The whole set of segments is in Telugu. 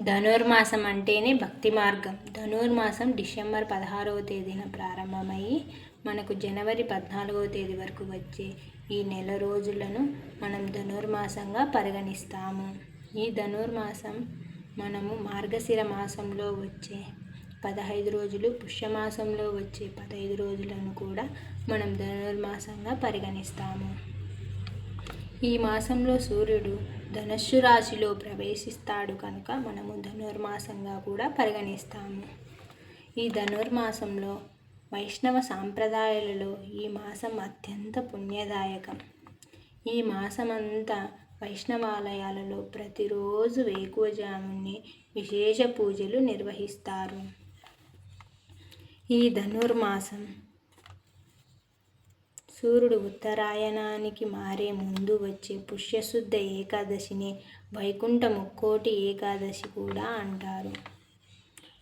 ధనుర్మాసం అంటేనే భక్తి మార్గం. ధనుర్మాసం డిసెంబర్ పదహారవ తేదీన ప్రారంభమయ్యి మనకు జనవరి పద్నాలుగవ తేదీ వరకు వచ్చే ఈ నెల రోజులను మనం ధనుర్మాసంగా పరిగణిస్తాము. ఈ ధనుర్మాసం మనము మార్గశిర మాసంలో వచ్చే పదహైదు రోజులు పుష్యమాసంలో వచ్చే పదహైదు రోజులను కూడా మనం ధనుర్మాసంగా పరిగణిస్తాము. ఈ మాసంలో సూర్యుడు ధనస్సు రాశిలో ప్రవేశిస్తాడు కనుక మనము ధనుర్మాసంగా కూడా పరిగణిస్తాము. ఈ ధనుర్మాసంలో వైష్ణవ సాంప్రదాయాలలో ఈ మాసం అత్యంత పుణ్యదాయకం. ఈ మాసమంతా వైష్ణవాలయాలలో ప్రతిరోజు వేకువజాముని విశేష పూజలు నిర్వహిస్తారు. ఈ ధనుర్మాసం సూర్యుడు ఉత్తరాయణానికి మారే ముందు వచ్చే పుష్యశుద్ధ ఏకాదశిని వైకుంఠ ముక్కోటి ఏకాదశి కూడా అంటారు.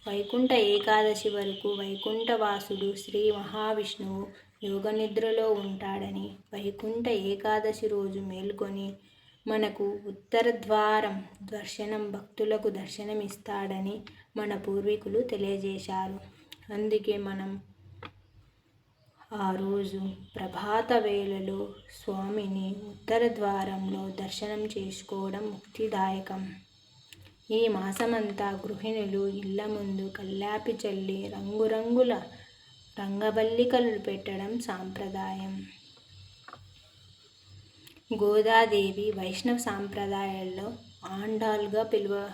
వైకుంఠ ఏకాదశి వరకు వైకుంఠవాసుడు శ్రీ మహావిష్ణువు యోగనిద్రలో ఉంటాడని వైకుంఠ ఏకాదశి రోజు మేల్కొని మనకు ఉత్తర ద్వారం దర్శనం భక్తులకు దర్శనమిస్తాడని మన పూర్వీకులు తెలియజేశారు. అందుకే మనం ఆ రోజు ప్రభాత వేళలో స్వామిని ఉత్తర ద్వారంలో దర్శనం చేసుకోవడం ముక్తిదాయకం. ఈ మాసమంతా గృహిణులు ఇళ్ళ ముందు కల్లాపి చల్లి రంగురంగుల రంగబల్లికలు పెట్టడం సాంప్రదాయం. గోదాదేవి వైష్ణవ సాంప్రదాయాల్లో ఆండాల్గా పిలువ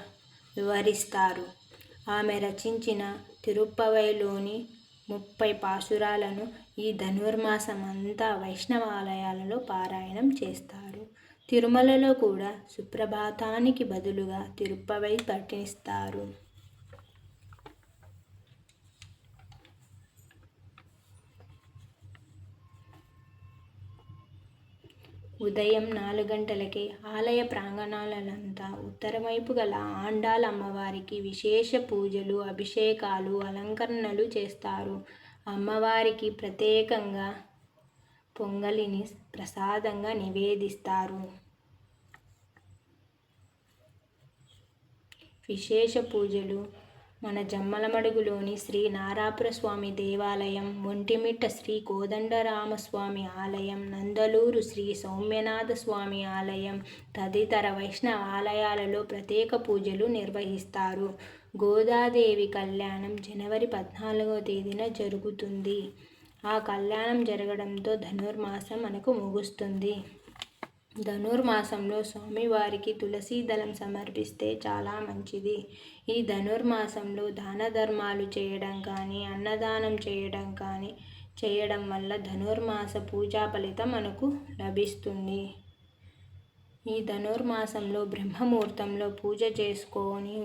వివరిస్తారు. ఆమె రచించిన తిరుప్పవైలోని ముప్పై పాసురాలను ఈ ధనుర్మాసం అంతా వైష్ణవాలయాలలో పారాయణం చేస్తారు. తిరుమలలో కూడా సుప్రభాతానికి బదులుగా తిరుప్పవై పఠిస్తారు. ఉదయం నాలుగు గంటలకే ఆలయ ప్రాంగణాలంతా ఉత్తరవైపు గల ఆండాల అమ్మవారికి విశేష పూజలు అభిషేకాలు అలంకరణలు చేస్తారు. అమ్మవారికి ప్రత్యేకంగా పొంగలిని ప్రసాదంగా నివేదిస్తారు. విశేష పూజలు మన జమ్మలమడుగులోని శ్రీ నారాపుర స్వామి దేవాలయం ఒంటిమిట్ట శ్రీ కోదండరామస్వామి ఆలయం నందలూరు శ్రీ సౌమ్యనాథ స్వామి ఆలయం తదితర వైష్ణవ ఆలయాలలో ప్రత్యేక పూజలు నిర్వహిస్తారు. గోదాదేవి కళ్యాణం జనవరి పద్నాలుగో తేదీన జరుగుతుంది. ఆ కళ్యాణం జరగడంతో ధనుర్మాసం మనకు ముగుస్తుంది. ధనుర్మాసంలో స్వామివారికి తులసీ దళం సమర్పిస్తే చాలా మంచిది. ఈ ధనుర్మాసంలో దాన ధర్మాలు చేయడం కానీ అన్నదానం చేయడం కానీ చేయడం వల్ల ధనుర్మాస పూజా ఫలితం మనకు లభిస్తుంది. ఈ ధనుర్మాసంలో బ్రహ్మముహూర్తంలో పూజ చేసుకొని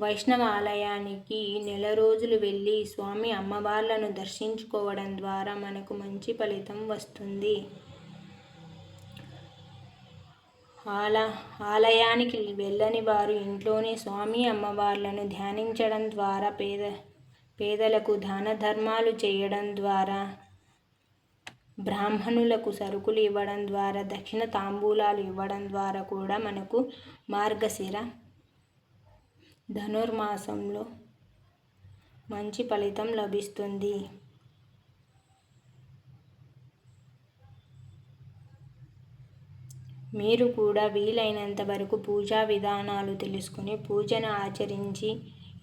వైష్ణవ ఆలయానికి నెల రోజులు వెళ్ళి స్వామి అమ్మవార్లను దర్శించుకోవడం ద్వారా మనకు మంచి ఫలితం వస్తుంది. ఆల ఆలయానికి వెళ్ళని వారు ఇంట్లోనే స్వామి అమ్మవార్లను ధ్యానించడం ద్వారా పేద పేదలకు దాన ధర్మాలు చేయడం ద్వారా బ్రాహ్మణులకు సరుకులు ఇవ్వడం ద్వారా దక్షిణ తాంబూలాలు ఇవ్వడం ద్వారా కూడా మనకు మార్గశిర ధనుర్మాసంలో మంచి ఫలితం లభిస్తుంది. మీరు కూడా వీలైనంత వరకు పూజా విధానాలు తెలుసుకుని పూజను ఆచరించి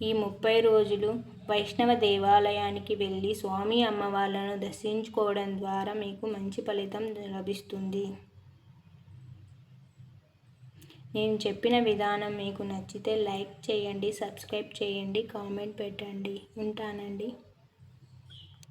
ఈ ముప్పై రోజులు వైష్ణవ దేవాలయానికి వెళ్ళి స్వామి అమ్మవార్లను దర్శించుకోవడం ద్వారా మీకు మంచి ఫలితం లభిస్తుంది. నేను చెప్పిన విధానం మీకు నచ్చితే లైక్ చేయండి సబ్స్క్రైబ్ చేయండి కామెంట్ పెట్టండి. ఉంటానండి.